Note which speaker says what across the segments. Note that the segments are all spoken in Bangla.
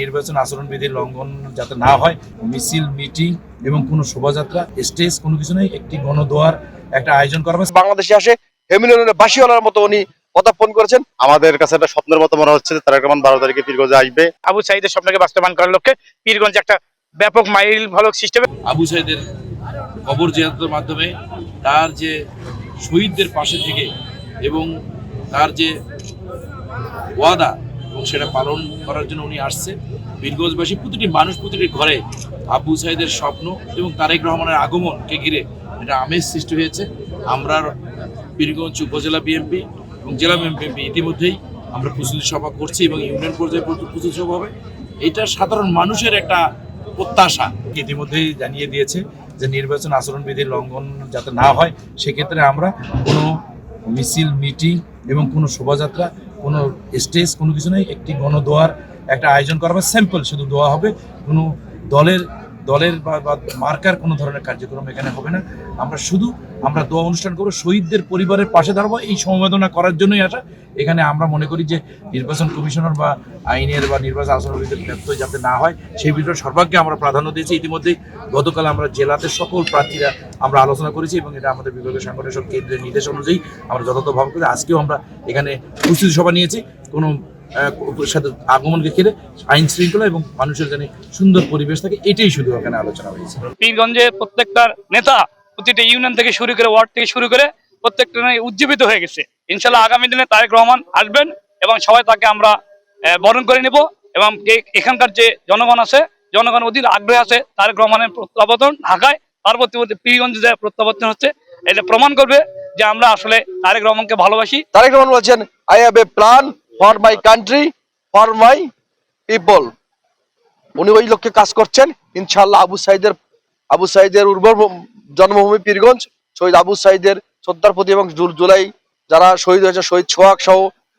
Speaker 1: নির্বাচন আচরণবিধির লঙ্ঘন যাতে না হয় মিছিল মিটিং এবং কোনো শোভাযাত্রা স্টেজ কোনো কিছু নেই একটি গণদোয়ার একটা আয়োজন করা হবে
Speaker 2: বাংলাদেশে আসে হেমিলনের বাসিওয়ালার মতো উনি পদার্পণ করেছেন।
Speaker 3: আমাদের কাছে একটা স্বপ্নের মতো মনে হচ্ছে যে তারেক রহমান বারো তারিখে পীরগঞ্জে আসবে।
Speaker 4: আবু সাইদের স্বপ্নকে বাস্তবায়ন করার লক্ষ্যে পীরগঞ্জে একটা ব্যাপক মাইল ফলক সিস্টেমে
Speaker 1: আবু সাইদের কবর জিয়ারতের মাধ্যমে তার যে শহীদদের পাশে থেকে এবং তার যে ওয়াদা এবং সেটা পালন করার জন্য উনি আসছে। বীরগঞ্জবাসী, প্রতিটি মানুষ প্রতিটি ঘরে আবু সাইদের স্বপ্ন এবং তারেক রহমানের আগমনকে ঘিরে এটা আমেজ সৃষ্টি হয়েছে। আমরা বীরগঞ্জ উপজেলা বিএনপি এবং জেলা বিএনপি ইতিমধ্যেই আমরা প্রস্তুতি সভা করছি এবং ইউনিয়ন পর্যায়ে প্রস্তুতি সভা হবে। এটা সাধারণ মানুষের একটা প্রত্যাশা ইতিমধ্যেই জানিয়ে দিয়েছে যে নির্বাচন আচরণবিধির লঙ্ঘন যাতে না হয়, সেক্ষেত্রে আমরা কোনো মিছিল, মিটিং এবং কোনো শোভাযাত্রা স্টেজ কোনো কিছু নেই, একটি গণদোয়ার একটা আয়োজন করা হবে, স্যাম্পল শুধু দোয়া হবে। কোনো দলের দলের বা মার্কার কোনো ধরনের কার্যক্রম এখানে হবে না। আমরা শুধু, আমরা দোয়া অনুষ্ঠান করব, শহীদদের পরিবারের পাশে দাঁড়াবো, এই সমবেদনা করার জন্যই আসা। এখানে আমরা মনে করি যে নির্বাচন কমিশনার বা আইনের বা নির্বাচন আচরণবিধির ব্যত্যয় যাতে না হয়, সেই বিষয়ে সর্বাগ্যে আমরা প্রাধান্য দিয়েছি। ইতিমধ্যেই গতকাল আমরা জেলাতে সকল প্রার্থীরা আমরা আলোচনা করেছি এবং এটা আমাদের বিভাগীয় সংগঠনের সব কেন্দ্রের নির্দেশ অনুযায়ী আমরা যথাযথভাবে করে আজকেও আমরা এখানে প্রস্তুতি সভা নিয়েছি। কোনো সাথে আগমনকে ঘিরে আইন শৃঙ্খলা এবং মানুষের যেন সুন্দর পরিবেশ থাকে এটাই শুধু এখানে আলোচনা হয়েছে।
Speaker 4: পীরগঞ্জে প্রত্যেকটার নেতা প্রতিটা ইউনিয়ন থেকে শুরু করে ওয়ার্ড থেকে শুরু করে প্রত্যেকটা উজ্জীবিত হয়ে গেছে। ইনশাল্লাহ আগামী দিনে তারেক রহমান আসবেন এবং সবাই তাকে আমরা বরণ করে নিব এবং এখানকার যে জনগণ আছে জনগণ অধীর আগ্রহ আছে তারেক রহমানের প্রত্যাবর্তন ঢাকায় পরবর্তী পীরগঞ্জে যে প্রত্যাবর্তন হচ্ছে এটা প্রমাণ করবে যে আমরা আসলে তারেক রহমানকে ভালোবাসি।
Speaker 2: তারেক রহমান বলছেন I have a plan for my country for my people উনি ওই লক্ষ্যে কাজ করছেন। ইনশাল্লাহ আবু সাইদের আবু সাইদের উর্বর জন্মভূমি পীরগঞ্জ, শহীদ আবু সাইদের শ্রদ্ধার প্রতি এবং জুল, জুলাই যারা শহীদ হয়েছে, শহীদ সোহাগ সহ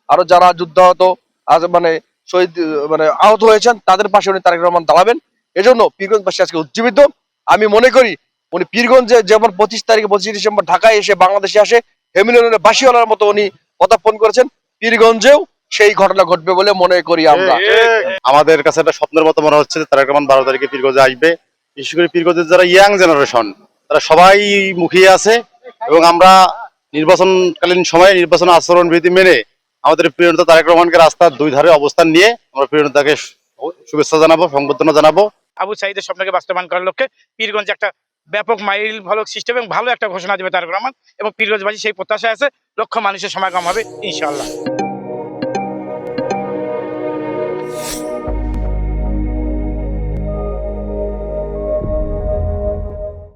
Speaker 2: আরও যারা যুদ্ধাহত আজ মানে শহীদ মানে আহত হয়েছেন, তাদের পাশে উনি তারেক রহমান দাঁড়াবেন। এজন্য পীরগঞ্জবাসী আজকে উজ্জীবিত। আমি মনে করি, উনি পীরগঞ্জে যেমন পঁচিশ তারিখে, পঁচিশ ডিসেম্বর ঢাকায় এসে বাংলাদেশে আসে, হেমিলনের বাসিওয়ালার মতো উনি পদার্পণ করেছেন। পীরগঞ্জেও সেই ঘটনা ঘটবে বলে মনে করি আমরা।
Speaker 3: আমাদের কাছে একটা স্বপ্নের মতো মনে হচ্ছে যে তারেক রহমান বারো তারিখে পীরগঞ্জে আসবে। বিশেষ করে পীরগঞ্জের যারা ইয়াং জেনারেশন তারা সবাই মুখিয়ে আছে এবং আমরা নির্বাচনকালীন সময়ে নির্বাচন আচরণ বিধি মেনে আমাদের প্রিয় নেতা তারেক রহমানকে রাস্তার দুই ধারে অবস্থান নিয়ে আমরা প্রিয় নেতাকে শুভেচ্ছা জানাব সংবর্ধনা জানাব।
Speaker 4: আবু সাইদের স্বপ্নকে বাস্তবায়ন করার লক্ষ্যে পীরগঞ্জে একটা ব্যাপক মাইল ফলক সিস্টেম এবং ভালো একটা ঘোষণা দেবে তারেক রহমান এবং পীরগঞ্জবাসী সেই প্রত্যাশা আছে লক্ষ মানুষের সমাগম হবে ইনশাআল্লাহ।